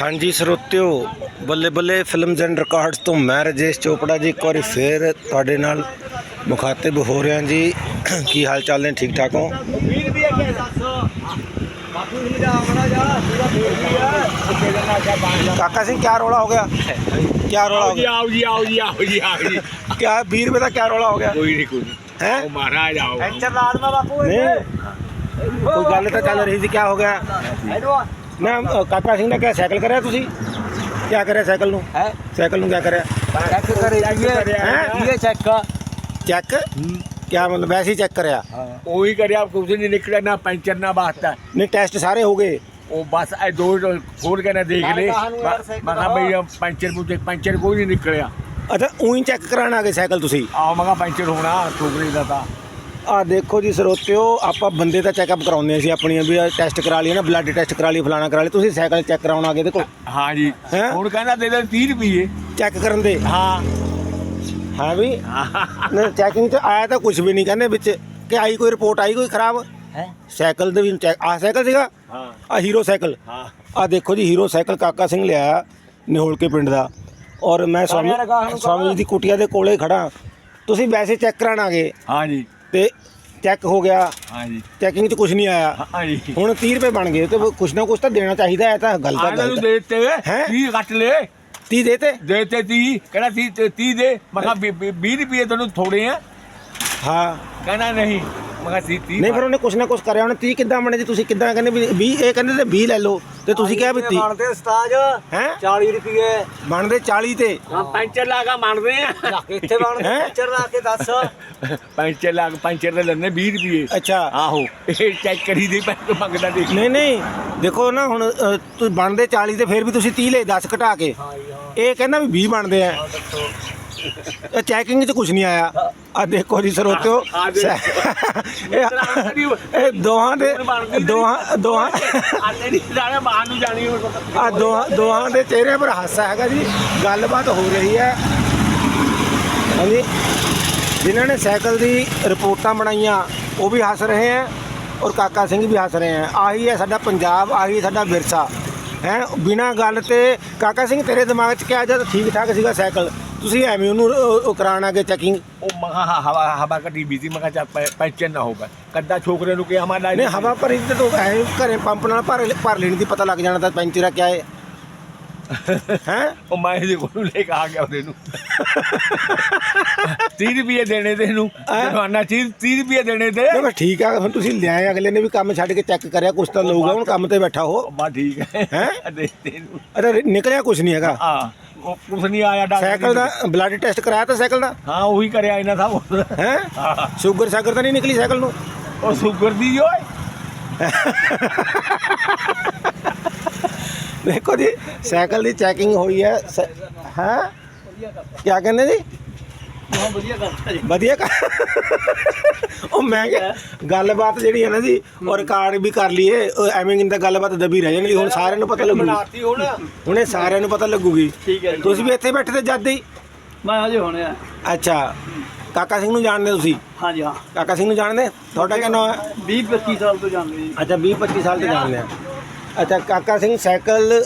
ਹਾਂਜੀ ਸਰੋਤਿਓ ਬੱਲੇ ਬੱਲੇ ਫਿਲਮਸ ਐਂਡ ਰਿਕਾਰਡਸ ਤੋਂ ਮੈਂ ਰਜੇਸ਼ ਚੋਪੜਾ ਜੀ ਇੱਕ ਵਾਰੀ ਫੇਰ ਤੁਹਾਡੇ ਨਾਲ ਮੁਖਾਤਿਬ ਹੋ ਰਿਹਾ ਜੀ। ਕੀ ਹਾਲ ਚਾਲ ਨੇ? ਠੀਕ ਠਾਕ ਹੋ? ਕਿਆ ਕਾਕਾ ਸਿੰਘ ਕੀ ਰੋਲਾ ਹੋ ਗਿਆ? ਕੀ ਰੋਲਾ ਹੋ ਗਿਆ? ਆਓ ਜੀ ਆਓ ਜੀ ਆਓ ਜੀ ਆਓ ਜੀ। ਕੀ 20 ਰੁਪਏ ਦਾ ਕੀ ਰੋਲਾ ਹੋ ਗਿਆ? ਕੋਈ ਨਹੀਂ ਕੋਈ ਹੈ? ਉਹ ਮਹਾਰਾਜ ਆਓ। ਪੈਂਚਰ ਲਾ ਦਮਾ ਬਾਪੂ ਕੋਈ ਗੱਲ ਤਾਂ ਚੱਲ ਰਹੀ ਸੀ ਕੀ ਹੋ ਗਿਆ? ਨਾ ਅ, ਕਾਕਾ ਸਿੰਘ ਨੇ ਕਿਹਾ ਸਾਈਕਲ ਕਰਿਆ ਤੁਸੀਂ? ਕੀ ਕਰਿਆ ਸਾਈਕਲ ਨੂੰ? ਹੈ? ਸਾਈਕਲ ਨੂੰ ਕੀ ਕਰਿਆ? ਚੈੱਕ ਕਰੇ ਹੈਂ? ਇਹ ਚੈੱਕ? ਚੈੱਕ? ਕੀ ਮਤਲਬ ਵੈਸੇ ਹੀ ਚੈੱਕ ਕਰਿਆ? ਉਹੀ ਕਰਿਆ ਕੁਝ ਨਹੀਂ ਨਿਕਲਿਆ ਨਾ ਪੈਂਚਰ ਨਾ ਬਾਸਤਾ ਨਹੀਂ ਟੈਸਟ ਸਾਰੇ ਹੋ ਗਏ। ਉਹ ਬਸ ਇਹ ਦੋ ਖੋਲ ਕੇ ਨਾ ਦੇਖ ਲੈ। ਕਹਾਂ ਨੂੰ ਯਾਰ ਸਾਈਕਲ ਮੈਂ ਕਿਹਾ ਬਈ ਇਹ ਪੈਂਚਰ ਪੁੱਛੇ ਪੈਂਚਰ ਕੋਈ ਨਹੀਂ ਨਿਕਲਿਆ। ਅੱਛਾ ਉਹੀ ਚੈੱਕ ਕਰਾਉਣ ਆ ਗਏ ਸਾਈਕਲ ਤੁਸੀਂ? ਆਹ ਮੈਂ ਕਿਹਾ ਪੈਂਚਰ ਹੋਣਾ ਠੋਕਰੇ ਦਾ ਤਾਂ। ਆ ਦੇਖੋ ਜੀ ਸਰੋਤਿਓ ਆਪਾਂ ਬੰਦੇ ਦਾ ਚੈੱਕਅਪ ਕਰਾਉਂਦੇ ਸੀ ਆਪਣੀਆਂ ਵੀ ਟੈਸਟ ਕਰਾ ਲਈ ਨਾ ਬਲੱਡ ਟੈਸਟ ਕਰਾ ਲਈ ਫਲਾਣਾ ਕਰਾ ਲਈ ਤੁਸੀਂ ਸਾਈਕਲ ਚੈੱਕ ਕਰਾਉਣ ਆ ਗਏ ਦੇਖੋ। ਹਾਂ ਜੀ। ਹੈਂ? ਹੁਣ ਕਹਿੰਦਾ ਦੇ ਦੇ 30 ਰੁਪਏ ਚੈੱਕ ਕਰਨ ਦੇ? ਹਾਂ। ਹਾਂ ਵੀ? ਨਾ ਚੈਕਿੰਗ ਚ ਆਇਆ ਤਾਂ ਕੁਝ ਵੀ ਨਹੀਂ ਕਹਿੰਦੇ ਵਿੱਚ ਕਿ ਆਈ ਕੋਈ ਰਿਪੋਰਟ ਆਈ ਕੋਈ ਖਰਾਬ? ਹੈ। ਸਾਈਕਲ ਦੇ ਵੀ ਚੈੱਕ ਆ ਸਾਈਕਲ ਸੀਗਾ? ਹਾਂ। ਆ ਹੀਰੋ ਸਾਈਕਲ। ਹਾਂ। ਆ ਦੇਖੋ ਜੀ ਹੀਰੋ ਸਾਈਕਲ ਕਾਕਾ ਸਿੰਘ ਲਿਆਇਆ ਨਿਹੋਲ ਕੇ ਪਿੰਡ ਦਾ। ਔਰ ਮੈਂ ਸਵਾਮੀ ਸਵਾਮੀ ਜੀ ਦੀ ਕੁਟੀਆ ਦੇ ਕੋਲੇ ਖੜਾ ਤੁਸੀਂ ਵੈਸੇ ਚੈੱਕ ਕਰਾਉਣ ਆ ਗਏ ਹਾਂ ਜੀ। ਤੇ ਚੈੱਕ ਹੋ ਗਿਆ। ਹਾਂ ਜੀ ਚੈਕਿੰਗ 'ਚ ਕੁਝ ਨਹੀਂ ਆਇਆ। ਹੁਣ 30 ਰੁਪਏ ਬਣ ਗਏ ਤੇ ਕੁਛ ਨਾ ਕੁਛ ਤਾਂ ਦੇਣਾ ਚਾਹੀਦਾ ਹੈ ਤਾਂ ਗੱਲ ਤਾਂ ਆਹ ਨੂੰ ਗਲਤ ਦੇਤੇ ਹੈਂ? 30 ਕੱਟ ਲੈ 30 ਦੇਤੇ? ਦੇਤੇ 30 ਕਹਿੰਦਾ 30 30 ਦੇ। ਮੈਂ ਕਿਹਾ 20 ਰੁਪਏ ਤੈਨੂੰ ਥੋੜੇ ਆ। ਹਾਂ। ਕਹਿੰਦਾ ਨਹੀਂ। ਮੈਂ ਕਿਹਾ 30 30 ਨਹੀਂ ਫਿਰ ਉਹਨੇ ਕੁਛ ਨਾ ਕੁਛ ਕਰਿਆ ਉਹਨੇ 30 ਕਿੱਦਾਂ ਬਣੇ ਜੀ? ਤੁਸੀਂ ਕਿੱਦਾਂ ਕਹਿੰਦੇ ਵੀ 20 ਇਹ ਕਹਿੰਦੇ ਤੇ 20 ਲੈ ਲਓ ਤੇ ਤੁਸੀਂ ਕਿਹਾ ਵੀ 30 ਬਣਦੇ ਉਸਤਾਦ ਹੈ? 40 ਰੁਪਏ। ਬਣਦੇ 40 ਤੇ। ਹਾਂ ਪੈਂਚਰ ਲਾ ਕੇ ਮੰਨਦੇ ਆ। ਕਿੱਥੇ ਬਣਦੇ ਹੈਂ? ਪੈਂਚਰ ਲਾ ਕੇ ਦੱਸ। ਪੈਂਚਰ ਲਾ ਕੇ ਪੈਂਚਰ ਦੇ ਲੈਣੇ 20 ਰੁਪਏ। ਅੱਛਾ। ਆਹੋ ਇਹ ਚੈੱਕ ਕਰੀ ਦੀ ਪੈਂਚਰ ਮੰਗਦਾ ਦੇਖ। ਨਹੀਂ ਨਹੀਂ ਦੇਖੋ ਨਾ ਹੁਣ ਅ, ਤੁਸੀਂ ਬਣਦੇ 40 ਤੇ ਫਿਰ ਵੀ ਤੁਸੀਂ 30 ਲੈ 10 ਘਟਾ ਕੇ। ਇਹ ਕਹਿੰਦਾ ਵੀ 20 ਬਣਦੇ ਆ। ਚੈਕਿੰਗ 'ਚ ਕੁਝ ਨਹੀਂ ਆਇਆ। ਆ ਦੇਖੋ ਜੀ ਸਰੋਤਿਓ। ਇਹ ਦੋਹਾਂ ਦੇ ਦੋਹਾਂ ਦੋਹਾਂ ਆ ਦੋਹਾਂ ਦੋਹਾਂ ਦੇ ਚਿਹਰੇ ਪਰ ਹਾਸਾ ਹੈਗਾ ਜੀ। ਗੱਲਬਾਤ ਹੋ ਰਹੀ ਹੈ। ਹਾਂਜੀ। ਜਿਨ੍ਹਾਂ ਨੇ ਸਾਈਕਲ ਦੀ ਰਿਪੋਰਟਾਂ ਬਣਾਈਆਂ ਉਹ ਵੀ ਹੱਸ ਰਹੇ ਹੈ ਔਰ ਕਾਕਾ ਸਿੰਘ ਵੀ ਹੱਸ ਰਹੇ ਹੈ। ਆਹੀ ਹੈ ਸਾਡਾ ਪੰਜਾਬ ਆਹੀ ਸਾਡਾ ਵਿਰਸਾ। ਹੈ ਬਿਨਾਂ ਗੱਲ ਤੇ ਕਾਕਾ ਸਿੰਘ ਤੇਰੇ ਦਿਮਾਗ 'ਚ ਕਿਹਾ ਜਦ ਠੀਕ ਠਾਕ ਸੀਗਾ ਸਾਈਕਲ। ਤੁਸੀਂ ਐਵੇਂ ਉਹਨੂੰ ਉਹ- ਕਰਾਉਣ ਕੇ ਚੈਕਿੰਗ ਉਹ ਮਗਾ ਹਵਾ ਹਵਾ ਕੱਢੀ ਬੀਜੀ ਮਗਾ ਚੱਲ ਪੈ- ਪੈਂਚਰ ਨਾ ਹੋਗਾ ਕੱਦਾ ਛੋਕਰੇ ਨੂੰ ਕਿ ਹਮਾਰਾ ਨਹੀਂ ਹਵਾ ਭਰੀ ਤੇ ਤੂੰ ਐ ਘਰੇ ਪੰਪ ਨਾਲ ਭਰ ਭਰ ਲੈਣੀ ਦੀ ਪਤਾ ਲੱਗ ਜਾਣਾ ਤਾਂ ਪੈਂਚਰ ਆ ਕਿਆ ਹੈ ਹੈ? ਉਹ ਮੈਂ ਇਹਦੇ ਕੋਲ ਲੈ ਕੇ ਆ ਗਿਆ ਉਹਦੇ ਨੂੰ। 30 ਰੁਪਏ ਦੇਣੇ ਤੇ ਇਹਨੂੰ ਜਵਾਨਾ 30 ਰੁਪਏ ਦੇਣੇ ਤੇ। ਬਸ ਠੀਕ ਆ ਹੁਣ ਤੁਸੀਂ ਲਿਆਏ ਅਗਲੇ ਨੇ ਵੀ ਕੰਮ ਛੱਡ ਕੇ ਚੈੱਕ ਕਰਿਆ ਕੁਛ ਤਾਂ ਲਊਗਾ ਹੁਣ ਕੰਮ ਤੇ ਬੈਠਾ ਹੋ ਬਾ ਠੀਕ ਹੈ। ਹੈਂ? ਅਰੇ ਨਿਕਲਿਆ ਕੁਛ ਨਹੀਂ ਹੈਗਾ। ਆ ਉਹ ਕੁਛ ਨਹੀਂ ਆਇਆ ਡਾਕਟਰ ਸਾਈਕਲ ਦਾ ਬਲੱਡ ਟੈਸਟ ਕਰਾਇਆ ਤਾਂ ਸਾਈਕਲ ਦਾ? ਹਾਂ ਉਹੀ ਕਰਿਆ ਇਹਨਾਂ ਦਾ। ਹੈ? ਹਾਂ। ਸ਼ੂਗਰ ਸਾਗਰ ਤਾਂ ਨਹੀਂ ਨਿਕਲੀ ਸਾਈਕਲ ਨੂੰ? ਉਹ ਸ਼ੂਗਰ ਦੀ ਓਏ। ਦੇਖੋ ਜੀ ਸਾਈਕਲ ਦੀ ਚੈਕਿੰਗ ਹੋਈ ਹੈ ਹੈ? ਕੀ ਕਹਿੰਦੇ ਜੀ? ਬਹੁਤ ਵਧੀਆ ਕਰਤਾ ਜੀ। ਵਧੀਆ ਕਰ- ਉਹ ਮੈਂ ਕਿਹਾ ਗੱਲਬਾਤ ਜਿਹੜੀ ਹੈ ਨਾ ਜੀ ਉਹ ਰਿਕਾਰਡ ਵੀ ਕਰ ਲਈਏ ਉਹ ਐਵੇਂ ਕਿੰਦਾ ਗੱਲਬਾਤ ਦਬੀ ਰਹਿ ਜਾਣੀ ਹੁਣ ਸਾਰਿਆਂ ਨੂੰ ਪਤਾ ਲੱਗੂਗੀ। ਬਣਾਤੀ ਹੁਣ। ਹੁਣੇ ਸਾਰਿਆਂ ਨੂੰ ਪਤਾ ਲੱਗੂਗੀ। ਠੀਕ ਹੈ ਜੀ। ਤੁਸੀਂ ਵੀ ਇੱਥੇ ਬੈਠੇ ਤੇ ਜਦ ਹੀ। ਮੈਂ ਹਜੇ ਹੋਣੇ ਆ ਅੱਛਾ ਕਾਕਾ ਸਿੰਘ ਨੂੰ ਜਾਣਦੇ ਤੁਸੀਂ? ਹਾਂਜੀ ਹਾਂ। ਕਾਕਾ ਸਿੰਘ ਨੂੰ ਜਾਣਦੇ? ਤੁਹਾਡਾ ਕੀ ਨਾਮ ਹੈ 20 25 ਸਾਲ ਤੋਂ ਜਾਂਦੇ ਜੀ। ਅੱਛਾ 20 25 ਸਾਲ ਤੋਂ ਜਾਣਦੇ ਆ। ਅੱਛਾ ਕਾਕਾ ਸਿੰਘ ਸਾਈਕਲ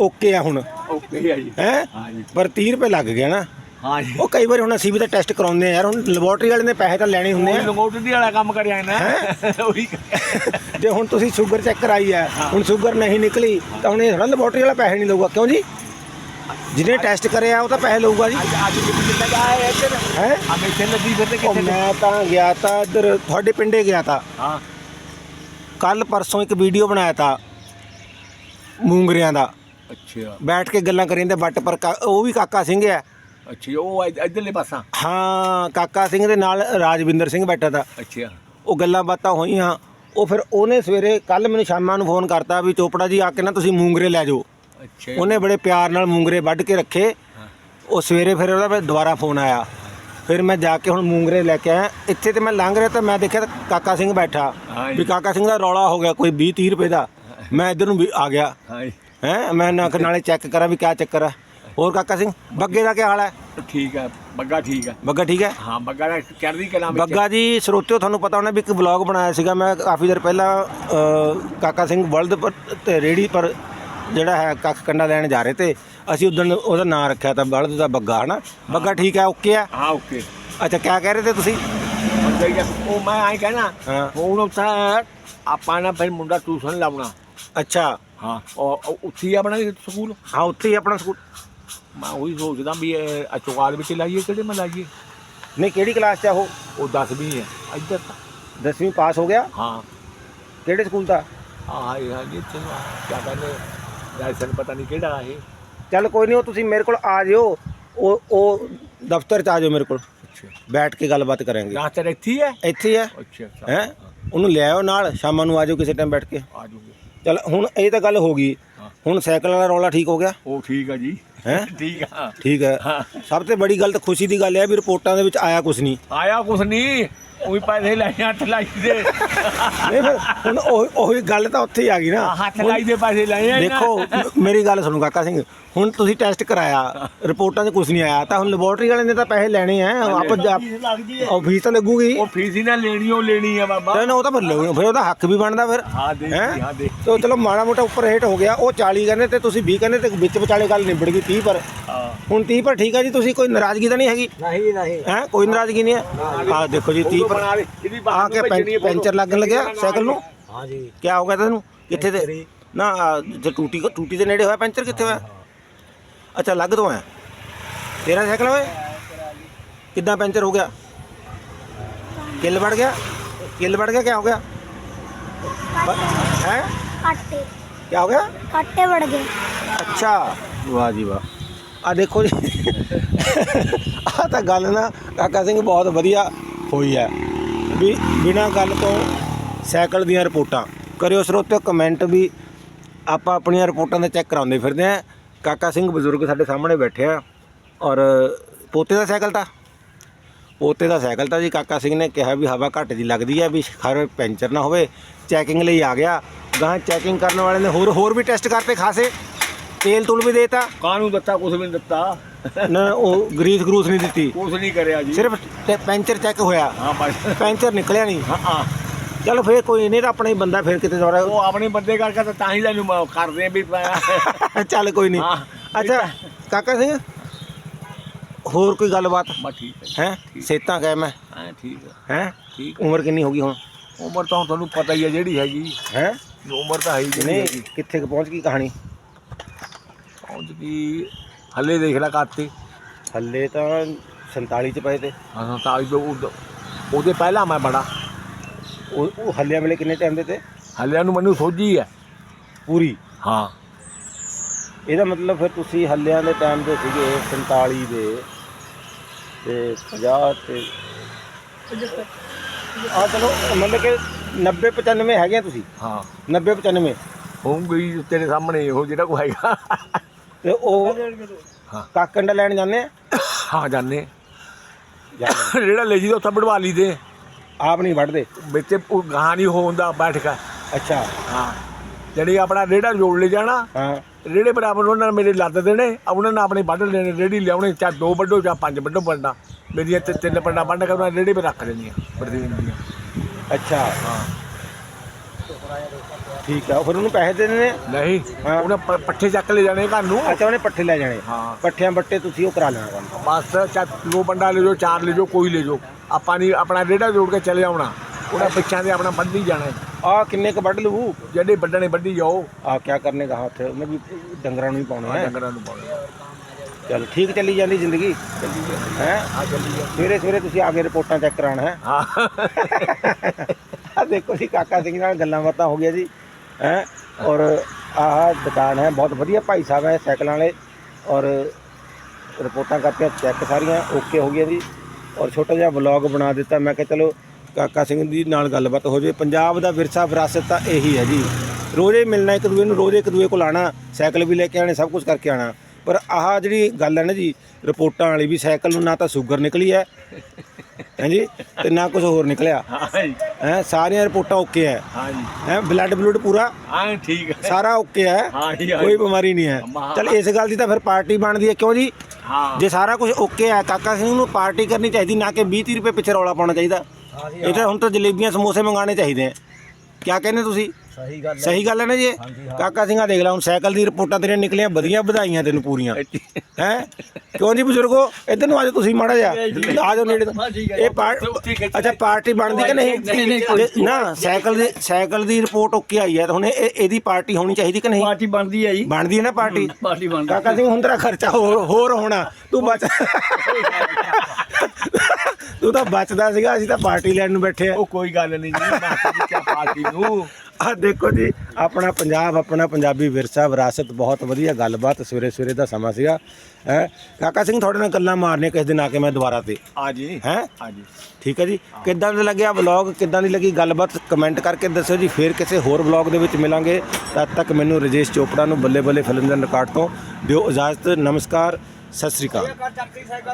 ਓਕੇ ਆ ਹੁਣ? ਓਕੇ ਆ ਜੀ। ਹੈ? ਹਾਂ ਜੀ। ਪਰ 30 ਰੁਪਏ ਲੱਗ ਗਿਆ ਨਾ। ਹਾਂ ਜੀ ਉਹ ਕਈ ਵਾਰੀ ਹੁਣ ਅਸੀਂ ਵੀ ਤਾਂ ਟੈਸਟ ਕਰਾਉਂਦੇ ਆ ਯਾਰ ਹੁਣ ਲੈਬੋਰਟਰੀ ਵਾਲੇ ਨੇ ਪੈਸੇ ਤਾਂ ਲੈਣੇ ਹੁੰਦੇ ਆ। ਲੰਗੋਟੀ ਵਾਲਾ ਕੰਮ ਕਰਿਆ ਨਾ ਉਹੀ। ਜੇ ਹੁਣ ਤੁਸੀਂ ਸ਼ੂਗਰ ਚੈੱਕ ਕਰਾਈ ਹੈ। ਹੁਣ ਸ਼ੂਗਰ ਨਹੀਂ ਨਿਕਲੀ ਤਾਂ ਹੁਣ ਇਹ ਥੋੜਾ ਲੈਬੋਰਟਰੀ ਵਾਲਾ ਪੈਸੇ ਨਹੀਂ ਲਊਗਾ। ਕਿਉਂ ਜੀ? ਜਿਹਨੇ ਟੈਸਟ ਕਰਿਆ ਉਹ ਤਾਂ ਪੈਸੇ ਲਊਗਾ ਜੀ। ਅੱਜ ਕਿੱਥੇ ਹੈ ਇੱਧਰ? ਹੈ? ਆ ਮੈਂ ਇੱਥੇ ਲੱਗੀ ਫਿਰ ਤੇ ਉਹ ਕਿੱਥੇ ਲੱਗੀ? ਮੈਂ ਤਾਂ ਗਿਆ ਤਾਂ ਇੱਧਰ ਤੁਹਾਡੇ ਪਿੰਡੇ ਗਿਆ ਤਾਂ। ਹਾਂ। ਕੱਲ ਪਰਸੋਂ ਇੱਕ ਵੀਡੀਓ ਬਣਾਇਆ ਤਾਂ ਮੂੰਗਰਿਆਂ ਦਾ। ਅੱਛਾ। ਬੈਠ ਕੇ ਗੱਲਾਂ ਕਰੀਂਦੇ ਬੱਟ ਪਰ ਉਹ ਵੀ ਕਾਕਾ ਸਿੰਘ ਹੈ ਅੱਛਾ ਉਹ ਇਧ- ਇੱਧਰਲੇ ਪਾਸਾ? ਹਾਂ ਕਾਕਾ ਸਿੰਘ ਦੇ ਨਾਲ ਰਾਜਵਿੰਦਰ ਸਿੰਘ ਬੈਠਾ ਤਾ। ਅੱਛਾ। ਉਹ ਗੱਲਾਂ ਬਾਤਾਂ ਹੋਈਆਂ ਉਹ ਫਿਰ ਉਹਨੇ ਸਵੇਰੇ ਕੱਲ ਮੈਨੂੰ ਸ਼ਾਮਾਂ ਨੂੰ ਫੋਨ ਕਰਤਾ ਵੀ ਚੋਪੜਾ ਜੀ ਆ ਕੇ ਨਾ ਤੁਸੀਂ ਮੂੰਗਰੇ ਲੈ ਜਾਓ। ਅੱਛਾ। ਉਹਨੇ ਬੜੇ ਪਿਆਰ ਨਾਲ ਮੂੰਗਰੇ ਵੱਢ ਕੇ ਰੱਖੇ। ਉਹ ਸਵੇਰੇ ਫਿਰ ਉਹਦਾ ਫਿਰ ਦੁਬਾਰਾ ਫੋਨ ਆਇਆ। ਫਿਰ ਮੈਂ ਜਾ ਕੇ ਹੁਣ ਮੂੰਗਰੇ ਲੈ ਕੇ ਆਇਆ। ਇੱਥੇ ਤੇ ਮੈਂ ਲੰਘ ਰਿਹਾ ਤਾਂ ਮੈਂ ਦੇਖਿਆ ਤਾਂ ਕਾਕਾ ਸਿੰਘ ਬੈਠਾ। ਵੀ ਕਾਕਾ ਸਿੰਘ ਦਾ ਰੌਲਾ ਹੋ ਗਿਆ ਕੋਈ 20 30 ਰੁਪਏ ਦਾ। ਮੈਂ ਇੱਧਰ ਨੂੰ ਵੀ ਆ ਗਿਆ। ਹਾਂ ਜੀ, ਹੈ ਮੈਂ ਨਾ ਨਾਲੇ ਚੈੱਕ ਕਰਾਂ ਵੀ ਕਿਆ ਚੱਕਰ ਹੈ ਹੋਰ ਕਾਕਾ ਸਿੰਘ ਬੱਗੇ ਦਾ ਕੀ ਹਾਲ ਹੈ? ਠੀਕ ਹੈ ਬੱਗਾ ਠੀਕ ਹੈ। ਬੱਗਾ ਠੀਕ ਹੈ? ਹਾਂ ਬੱਗਾ ਦਾ ਚੜ੍ਹਦੀ ਕਲਾ ਵਿੱਚ ਬੱਗਾ ਜੀ ਸਰੋਤਿਓ ਤੁਹਾਨੂੰ ਪਤਾ ਹੋਣਾ ਵੀ ਇੱਕ ਵਲੌਗ ਬਣਾਇਆ ਸੀਗਾ ਮੈਂ ਕਾਫੀ ਦੇਰ ਪਹਿਲਾਂ ਕਾਕਾ ਸਿੰਘ ਵਰਲਡ ਪਰ ਤੇ ਰੇੜੀ ਪਰ ਜਿਹੜਾ ਹੈ ਕੱਖ ਕੰਡਾ ਲੈਣ ਜਾ ਰਹੇ ਤੇ ਅਸੀਂ ਉਦੋਂ ਉਹਦਾ ਨਾਂ ਰੱਖਿਆ ਤਾਂ ਬਲਦ ਦਾ ਬੱਗਾ ਹਨਾ? ਬੱਗਾ ਠੀਕ ਹੈ ਓਕੇ ਆ ਹਾਂ ਓਕੇ ਅੱਛਾ ਕਿਆ ਕਹਿ ਰਹੇ ਤੇ ਤੁਸੀਂ? ਉਹ ਮੈਂ ਆਈ ਕਹਿਣਾ ਹੁਣ ਉੱਥੇ ਆਪਾਂ ਨਾ ਫਿਰ ਮੁੰਡਾ ਟਿਊਸ਼ਨ ਲਾਉਣਾ। ਅੱਛਾ। ਹਾਂ ਉਹ ਉਹ ਉੱਥੇ ਹੀ ਆਪਣਾ ਸਕੂਲ? ਹਾਂ ਉੱਥੇ ਹੀ ਆਪਣਾ ਸਕੂਲ। ਮੈਂ ਉਹੀ ਸੋਚਦਾ ਵੀ ਇਹ ਅਚਵਾਲ ਵਿੱਚ ਲਾਈਏ ਕਿਹੜੇ ਮੈਂ ਲਾਈਏ? ਨਹੀਂ ਕਿਹੜੀ ਕਲਾਸ 'ਚ ਆ ਉਹ? ਉਹ 10ਵੀਂ ਹੈ ਇੱਧਰ ਤਾਂ। 10ਵੀਂ ਪਾਸ ਹੋ ਗਿਆ? ਹਾਂ। ਕਿਹੜੇ ਸਕੂਲ ਦਾ? ਹਾਂ ਇਹ ਹਾਂ ਜੀ ਚਲੋ ਕਿਆ ਕਹਿੰਦੇ ਲਾਇਸੈਂਸ ਪਤਾ ਨਹੀਂ ਕਿਹੜਾ ਇਹ। ਚੱਲ ਕੋਈ ਨਹੀਂ ਉਹ ਤੁਸੀਂ ਮੇਰੇ ਕੋਲ ਆ ਜਿਓ ਉਹ ਉਹ ਦਫ਼ਤਰ 'ਚ ਆ ਜਾਓ ਮੇਰੇ ਕੋਲ। ਅੱਛਾ। ਬੈਠ ਕੇ ਗੱਲਬਾਤ ਕਰਾਂਗੇ। ਜਾਂ ਤੇ ਇੱਥੇ ਹੀ ਹੈ? ਇੱਥੇ ਹੀ ਹੈ। ਅੱਛਾ ਅੱਛਾ। ਹੈ? ਉਹਨੂੰ ਲੈ ਆਓ ਨਾਲ ਸ਼ਾਮਾਂ ਨੂੰ ਆ ਜਾਓ ਕਿਸੇ ਟਾਈਮ ਬੈਠ ਕੇ। ਆ ਜੂਗੇ। ਚੱਲ ਹੁਣ ਇਹ ਤਾਂ ਗੱਲ ਹੋ ਗਈ। ਹਾਂ। ਹੁਣ ਸਾਈਕਲ ਵਾਲਾ ਰੌਲਾ ਠੀਕ ਹੋ ਗਿਆ? ਉਹ ਠੀਕ ਆ ਜੀ। ਹੈ? ਠੀਕ ਆ। ਠੀਕ ਹੈ। ਸਭ ਤੋਂ ਬੜੀ ਗੱਲ ਤਾਂ ਖੁਸ਼ੀ ਦੀ ਗੱਲ ਹੈ ਵੀ ਰਿਪੋਰਟਾਂ ਦੇ ਵਿੱਚ ਆਇਆ ਕੁਝ ਨਹੀਂ। ਆਇਆ ਕੁਛ ਨਹੀਂ। ਉਹੀ ਪੈਸੇ ਲੈ ਹੱਥ ਲਾਈ ਦੇ। ਨਹੀਂ ਫਿਰ ਹੁਣ ਉਹ ਉਹੀ ਗੱਲ ਤਾਂ ਉੱਥੇ ਹੀ ਆ ਗਈ ਨਾ। ਹੱਥ ਲਾਈ ਦੇ ਪੈਸੇ ਲਏ ਆ। ਦੇਖੋ ਮੇਰੀ ਗੱਲ ਸੁਣੋ ਕਾਕਾ ਸਿੰਘ। ਹੁਣ ਤੁਸੀਂ ਟੈਸਟ ਕਰਾਇਆ ਰਿਪੋਰਟਾਂ 'ਚ ਕੁਝ ਨਹੀਂ ਆਇਆ। ਤਾਂ ਹੁਣ ਲੈਬੋਰਟਰੀ ਵਾਲੇ ਨੇ ਤਾਂ ਪੈਸੇ ਲੈਣੇ ਆ। ਆਪਾਂ ਉਹ ਫੀਸ ਤਾਂ ਲੱਗੂਗੀ। ਉਹ ਫੀਸ ਹੀ ਨਾ ਲੈਣੀ ਉਹ ਲੈਣੀ ਆ ਬਾਬਾ। ਨਾ ਉਹ ਤਾਂ ਫਿਰ ਲਓ ਫਿਰ ਉਹਦਾ ਹੱਕ ਵੀ ਬਣਦਾ ਫਿਰ। ਹਾਂ ਦੇ ਹੈਂ? ਦੇ ਚਲੋ ਮਾੜਾ ਮੋਟਾ ਉੱਪਰ ਹੇਠ ਹੋ ਗਿਆ। ਉਹ 40 ਕਹਿੰਦੇ ਤੇ ਤੁਸੀਂ 20 ਕਹਿੰਦੇ ਤੇ ਵਿੱਚ ਵਿਚਾਲੇ ਗੱਲ ਨਿਬੜ ਗਈ 30 ਪਰ। ਹਾਂ। ਹੁਣ 30 ਪਰ ਠੀਕ ਹੈ ਜੀ ਤੁਸੀਂ ਕੋਈ ਨਾਰਾਜ਼ਗੀ ਤਾਂ ਨਹੀਂ ਹੈਗੀ? ਨਹੀਂ ਨਹੀਂ। ਹੈ ਕੋਈ ਨਾਰਾਜ਼ਗੀ ਨਹੀਂ ਹੈ? ਆਹ ਦੇਖੋ ਜੀ 30 ਪਰ। ਆ ਕੇ ਪੈਂਚਰ ਲੱਗਣ ਲੱਗਿਆ ਸਾਈਕਲ ਨੂੰ? ਹਾਂ ਜੀ। ਕੀ ਹੋ ਗਿਆ ਤੈਨੂੰ? ਕਿੱਥੇ ਤੇ ਨਾ ਜਿੱਥੇ ਟੂਟੀ ਕੋ ਟੂਟੀ ਦੇ ਨੇੜੇ ਹੋਇਆ ਪੈਂਚਰ ਕਿੱਥੇ ਹੋਇਆ? ਅੱਛਾ ਲੱਗ ਤੋਂ ਆਇਆ ਤੇਰਾ ਸਾਈਕਲ ਓਏ? ਕਿੱਦਾਂ ਪੈਂਚਰ ਹੋ ਗਿਆ? ਕਿੱਲ ਵੜ ਗਿਆ? ਕਿੱਲ ਵੜ ਗਿਆ ਕੀ ਹੋ ਗਿਆ? ਹੈ? ਕਾਟੇ। ਕੀ ਹੋ ਗਿਆ? ਕਾਟੇ ਵੜ ਗਏ। ਅੱਛਾ। ਵਾਹ ਜੀ ਵਾਹ। ਆ ਦੇਖੋ ਜੀ। ਆ ਤਾਂ ਗੱਲ ਨਾ ਕਾਕਾ ਸਿੰਘ ਬਹੁਤ ਵਧੀਆ ਹੋਈ ਹੈ। ਵੀ ਬਿਨਾਂ ਗੱਲ ਤੋਂ ਸਾਈਕਲ ਦੀਆਂ ਰਿਪੋਰਟਾਂ। ਕਰਿਓ ਸਰੋਤਿਓ ਕਮੈਂਟ ਵੀ ਆਪਾਂ ਆਪਣੀਆਂ ਰਿਪੋਰਟਾਂ ਦਾ ਚੈੱਕ ਕਰਾਉਂਦੇ ਫਿਰਦੇ ਆ ਕਾਕਾ ਸਿੰਘ ਬਜ਼ੁਰਗ ਸਾਡੇ ਸਾਹਮਣੇ ਬੈਠੇ ਆ। ਔਰ ਪੋਤੇ ਦਾ ਸਾਈਕਲ ਤਾਂ? ਪੋਤੇ ਦਾ ਸਾਈਕਲ ਤਾਂ ਜੀ ਕਾਕਾ ਸਿੰਘ ਨੇ ਕਿਹਾ ਵੀ ਹਵਾ ਘੱਟ ਦੀ ਲੱਗਦੀ ਹੈ ਵੀ ਖਰ ਪੈਂਚਰ ਨਾ ਹੋਵੇ। ਚੈਕਿੰਗ ਲਈ ਆ ਗਿਆ। ਗਾਂ ਚੈਕਿੰਗ ਕਰਨ ਵਾਲੇ ਨੇ ਹੋਰ ਹੋਰ ਵੀ ਟੈਸਟ ਕਰਤੇ ਖਾਸੇ। ਤੇਲ ਤੁਲ ਵੀ ਦੇਤਾ। ਕਾਹਨੂੰ ਦਿੱਤਾ ਕੁਛ ਵੀ ਨਹੀਂ ਦਿੱਤਾ। ਨਾ ਉਹ ਗਰੀਸ ਗਰੂਸ ਨਹੀਂ ਦਿੱਤੀ। ਕੁਛ ਨਹੀਂ ਕਰਿਆ ਜੀ। ਸਿਰਫ ਪੈਂਚਰ ਚੈੱਕ ਹੋਇਆ। ਹਾਂ ਬਸ ਪੈਂਚਰ ਨਿਕਲਿਆ ਨਹੀਂ ਹਾਂ ਹਾਂ। ਚਲੋ ਫੇਰ ਕੋਈ ਨਹੀਂ ਤਾਂ ਆਪਣਾ ਹੀ ਬੰਦਾ ਫਿਰ ਕਿਤੇ ਦੌੜਾ ਉਹ ਆਪਣੇ ਬੰਦੇ ਕਰਕੇ ਤਾਂ ਤਾਂ ਹੀ ਮ- ਕਰਦੇ ਆ ਵੀ ਚੱਲ ਕੋਈ ਨਹੀਂ। ਅੱਛਾ ਕਾਕਾ ਸਿੰਘ ਹੋਰ ਕੋਈ ਗੱਲਬਾਤ? ਬਸ ਠੀਕ ਹੈ ਹੈ? ਸੇਤਾਂ ਕਹਿ ਮੈਂ ਹਾਂ ਠੀਕ ਹੈ। ਹੈ? ਠੀਕ ਉਮਰ ਕਿੰਨੀ ਹੋ ਗਈ ਹੁਣ? ਉਮਰ ਤਾਂ ਤੁਹਾਨੂੰ ਪਤਾ ਹੀ ਹੈ ਜਿਹੜੀ ਹੈਗੀ। ਹੈ? ਉਮਰ ਤਾਂ ਹੈ ਹੀ ਜਿਹੜੀ ਨਹੀਂ ਹੈਗੀ। ਕਿੱਥੇ ਕੁ ਪਹੁੰਚ ਗਈ ਕਹਾਣੀ? ਪਹੁੰਚ ਗਈ ਹੱਲੇ ਦੇਖ ਲੈ ਕਾਤੇ ਹੱਲੇ ਤਾਂ 47 ਚ ਪਏ ਤੇ। ਹਾਂ ਤਾਂ ਜੋ ਉਹਦੇ ਪਹਿਲਾਂ ਮੈਂ ਬੜਾ। ਉਹ ਉਹ ਹੱਲਿਆਂ ਵੇਲੇ ਕਿੰਨੇ ਟਾਈਮ ਦੇ ਤੇ? ਹੱਲਿਆਂ ਨੂੰ ਮੈਨੂੰ ਸੋਝੀ ਹੈ। ਪੂਰੀ? ਹਾਂ। ਇਹਦਾ ਮਤਲਬ ਫਿਰ ਤੁਸੀਂ ਹੱਲਿਆਂ ਦੇ ਟਾਈਮ ਦੇ ਸੀਗੇ 47 ਦੇ ਤੇ 50 ਤੇ ਆ ਚਲੋ ਮਤਲਬ ਕਿ 90 95 ਹੈਗੇ ਆ ਤੁਸੀਂ? ਹਾਂ। 90 95 ਹੋਊਗੀ ਤੇਰੇ ਸਾਹਮਣੇ ਇਹੋ ਜਿਹੜਾ ਕੋ ਹੈਗਾ। ਤੇ ਉਹ ਹਾਂ। ਕਾਕੰਡਾ ਲੈਣ ਜਾਂਦੇ ਆ? ਹਾਂ ਜਾਣੇ। ਜਿਹੜਾ ਲੈ ਜੀ ਉੱਥੇ ਵਡਵਾ ਲਈ ਦੇ ਆਪ ਨਹੀਂ ਵੱਢਦੇ? ਵਿੱਚ ਉਹ ਗਾਂ ਨਹੀਂ ਹੁੰਦਾ ਬੈਠ ਕੇ। ਅੱਛਾ। ਹਾਂ। ਜਿਹੜੀ ਆਪਣਾ ਰੇੜਾ ਜੋੜ ਲੈ ਜਾਣਾ। ਹਾਂ। ਰੇੜੇ ਬਰਾਬਰ ਉਹਨਾਂ ਨੇ ਮੇਰੇ ਲੱਦ ਦੇਣੇ। ਉਹਨਾਂ ਨੇ ਆਪਣੇ ਵੱਢ ਲੈਣੇ ਰੇੜੀ ਲਿਆਉਣੇ ਚਾ ਦੋ ਵੱਢੋ ਜਾਂ ਪੰਜ ਵੱਢੋ ਪੰਡਾ ਮੇਰੀਆਂ ਤੇ ਤਿੰਨ ਪੰਡਾ ਵੱਢ ਕੇ ਉਹਨਾਂ ਰੇੜੇ 'ਤੇ ਰੱਖ ਦੇਣੀਆਂ ਪ੍ਰਤੀਨ ਦੀਆਂ ਅੱਛਾ। ਹਾਂ ਠੀਕ ਆ ਫਿਰ ਉਹਨੂੰ ਪੈਸੇ ਦੇ ਦਿੰਦੇ ਆ? ਨਹੀਂ ਹਾਂ। ਉਹਨਾਂ ਪ- ਪੱਠੇ ਚੱਕ ਲੈ ਜਾਣੇ ਘਰ ਨੂੰ। ਅੱਛਾ ਉਹਨੇ ਪੱਠੇ ਲੈ ਜਾਣੇ। ਹਾਂ। ਪੱਠਿਆਂ ਬੱਟੇ ਤੁਸੀਂ ਉਹ ਕਰਾ ਲੈਣਾ ਕੰਮ ਬਸ ਚਾ ਦੋ ਬੰਡਾ ਲੈ ਜਾਓ ਚਾਰ ਲੈ ਜਾਓ ਕੋਈ ਲੈ ਜਾਓ। ਆਪਾਂ ਨਹੀਂ ਆਪਣਾ ਰੇੜਾ ਜੋੜ ਕੇ ਚਲੇ ਆਉਣਾ। ਉਹਨਾਂ ਪਿੱਛਾਂ ਦੇ ਆਪਣਾ ਵੱਢੀ ਜਾਣਾ। ਆ ਕਿੰਨੇ ਕ ਵੱਢ ਲੂ ਜਿਹੜੇ ਵੱਢਣੇ ਵੱਢੀ ਜਾਓ। ਆ ਕਿਆ ਕਰਨੇ ਕਹਾ ਉੱਥੇ ਉਹਨੇ ਵੀ ਡੰਗਰਾਂ ਨੂੰ ਹੀ ਪਾਉਣਾ ਹੈ ਡੰਗਰਾਂ ਨੂੰ ਪਾਉਣਾ ਚਲ ਠੀਕ ਚੱਲੀ ਜਾਂਦੀ ਜ਼ਿੰਦਗੀ। ਹੈ? ਆ ਚੱਲੀ ਜਾ ਸਵੇਰੇ ਸਵੇਰੇ ਤੁਸੀਂ ਆ ਕੇ ਰਿਪੋਰਟਾਂ ਚੈੱਕ ਕਰਾਉਣਾ ਹੈ? ਹਾਂ। ਆ ਦੇਖੋ ਜੀ ਕਾਕਾ ਸਿੰਘ ਨਾਲ ਗੱਲਾਂ ਬਾਤਾਂ ਹੋ ਗਿਆ ਜੀ ਹੈ? ਔਰ ਆਹ ਦੁਕਾਨ ਹੈ ਬਹੁਤ ਵਧੀਆ ਭਾਈ ਸਾਹਿਬ ਹੈ ਸਾਈਕਲਾਂ ਵਾਲੇ। ਔਰ ਰਿਪੋਰਟਾਂ ਕਰਕੇ ਚੈੱਕ ਸਾਰੀਆਂ ਓਕੇ ਹੋ ਗਈਆਂ ਜੀ। ਔਰ ਛੋਟਾ ਜਿਹਾ ਵਲੌਗ ਬਣਾ ਦਿੱਤਾ ਮੈਂ ਕਿਹਾ ਚਲੋ ਕਾਕਾ ਸਿੰਘ ਦੀ ਨਾਲ ਗੱਲਬਾਤ ਹੋ ਜਾਵੇ। ਪੰਜਾਬ ਦਾ ਵਿਰਸਾ ਵਿਰਾਸਤ ਤਾਂ ਇਹੀ ਹੈ ਜੀ। ਰੋਜ਼ੇ ਮਿਲਣਾ ਇੱਕ ਦੂਏ ਨੂੰ ਰੋਜ਼ੇ ਇੱਕ ਦੂਏ ਕੋਲ ਆਣਾ ਸਾਈਕਲ ਵੀ ਲੈ ਕੇ ਆਣੇ ਸਭ ਕੁਝ ਕਰਕੇ ਆਣਾ ਪਰ ਆਹ ਜਿਹੜੀ ਗੱਲ ਹੈ ਨਾ ਜੀ ਰਿਪੋਰਟਾਂ ਵਾਲੀ ਵੀ ਸਾਈਕਲ ਨੂੰ ਨਾ ਤਾਂ ਸ਼ੂਗਰ ਨਿਕਲੀ ਹੈ। ਹਾਂਜੀ? ਤੇ ਨਾ ਕੁਝ ਹੋਰ ਨਿਕਲਿਆ। ਹਾਂ ਜੀ ਹੈ ਸਾਰੀਆਂ ਰਿਪੋਰਟਾਂ ਓਕੇ ਹੈ। ਹਾਂ ਜੀ ਹੈ ਬਲੱਡ ਬਲੂਡ ਪੂਰਾ? ਹਾਂ ਠੀਕ ਹੈ। ਸਾਰਾ ਓਕੇ ਹੈ। ਕੋਈ ਬਿਮਾਰੀ ਨਹੀਂ ਹੈ। ਚਲ ਇਸ ਗੱਲ ਦੀ ਤਾਂ ਫਿਰ ਪਾਰਟੀ ਬਣਦੀ ਹੈ। ਕਿਉਂ ਜੀ? ਹਾਂ। ਜੇ ਸਾਰਾ ਕੁਝ ਓਕੇ ਹੈ ਕਾਕਾ ਸਿੰਘ ਨੂੰ ਪਾਰਟੀ ਕਰਨੀ ਚਾਹੀਦੀ ਨਾ ਕਿ 20 30 ਰੁਪਏ ਪਿੱਛੇ ਰੌਲਾ ਪਾਉਣਾ ਚਾਹੀਦਾ। ਇਹ ਤਾਂ ਹੁਣ ਤਾਂ ਜਲੇਬੀਆਂ ਸਮੋਸੇ ਮੰਗਾਣੇ ਚਾਹੀਦੇ ਆ ਕਿਆ ਕਹਿੰਦੇ ਤੁਸੀਂ? ਸਹੀ ਗੱਲ ਸਹੀ ਗੱਲ ਹੈ ਨਾ ਜੀ? ਕਾਕਾ ਸਿੰਘਾ ਦੇਖ ਲਾ ਹੁਣ ਸਾਈਕਲ ਦੀ ਰਿਪੋਰਟਾਂ ਤੇਰੀਆਂ ਨਿਕਲੀਆਂ ਵਧੀਆ ਵਧਾਈਆਂ ਤੈਨੂੰ ਪੂਰੀਆਂ। ਹੈ? ਕਿਉਂ ਜੀ ਬਜ਼ੁਰਗੋ? ਇੱਧਰ ਨੂੰ ਆਜੋ ਤੁਸੀਂ ਮਾੜਾ ਜਿਹਾ। ਆਜੋ ਨੇੜੇ। ਇਹ ਅੱਛਾ ਪਾਰਟੀ ਬਣਦੀ ਕਿ ਨਹੀਂ ਨਾ ਸਾਈਕਲ ਦੀ ਸਾਈਕਲ ਦੀ ਰਿਪੋਰਟ ਓਕੇ ਆਈ ਹੈ ਹੁਣ ਇਹ ਇਹਦੀ ਪਾਰਟੀ ਹੋਣੀ ਚਾਹੀਦੀ ਕਿ ਨਹੀਂ? ਪਾਰਟੀ ਬਣਦੀ ਹੈ ਜੀ। ਬਣਦੀ ਹੈ ਨਾ ਪਾਰਟੀ? ਪਾਰਟੀ ਬਣਦੀ ਕਾਕਾ ਸਿੰਘ ਹੁਣ ਤੇਰਾ ਖਰਚਾ ਹੋਰ ਹੋਣਾ। ਤੂੰ ਬਚ ਤੂੰ ਤਾਂ ਬਚਦਾ ਸੀਗਾ ਅਸੀਂ ਤਾਂ ਪਾਰਟੀ ਲੈਣ ਨੂੰ ਬੈਠੇ ਆ। ਉਹ ਕੋਈ ਗੱਲ ਨਹੀਂ ਜੀ ਪਾਰਟੀ ਨੂੰ? ਆ ਦੇਖੋ ਜੀ ਆਪਣਾ ਪੰਜਾਬ ਆਪਣਾ ਪੰਜਾਬੀ ਵਿਰਸਾ ਵਿਰਾਸਤ ਬਹੁਤ ਵਧੀਆ ਗੱਲਬਾਤ ਸਵੇਰੇ ਸਵੇਰੇ ਦਾ ਸਮਾਂ ਸੀਗਾ। ਹੈ ਕਾਕਾ ਸਿੰਘ ਤੁਹਾਡੇ ਨਾਲ ਗੱਲਾਂ ਮਾਰਨੇ ਕਿਸ ਦਿਨ ਆ ਕੇ ਮੈਂ ਦੁਬਾਰਾ ਤੇ। ਆ ਜੀ ਹੈ? ਆ ਜੀ ਠੀਕ ਹੈ ਜੀ। ਕਿੱਦਾਂ ਦਾ ਲੱਗਿਆ ਵਲੌਗ ਕਿੱਦਾਂ ਦੀ ਲੱਗੀ ਗੱਲਬਾਤ? ਕਮੈਂਟ ਕਰਕੇ ਦੱਸਿਓ ਜੀ। ਫੇਰ ਕਿਸੇ ਹੋਰ ਵਲੌਗ ਦੇ ਵਿੱਚ ਮਿਲਾਂਗੇ। ਤਦ ਤੱਕ ਮੈਨੂੰ ਰਜੇਸ਼ ਚੋਪੜਾ ਨੂੰ ਬੱਲੇ ਬੱਲੇ ਫਿਲਮ ਦੇ ਰਿਕਾਰਡ ਤੋਂ ਦਿਓ ਇਜਾਜ਼ਤ। ਨਮਸਕਾਰ। ਸਤਿ ਸ੍ਰੀ ਅਕਾਲ।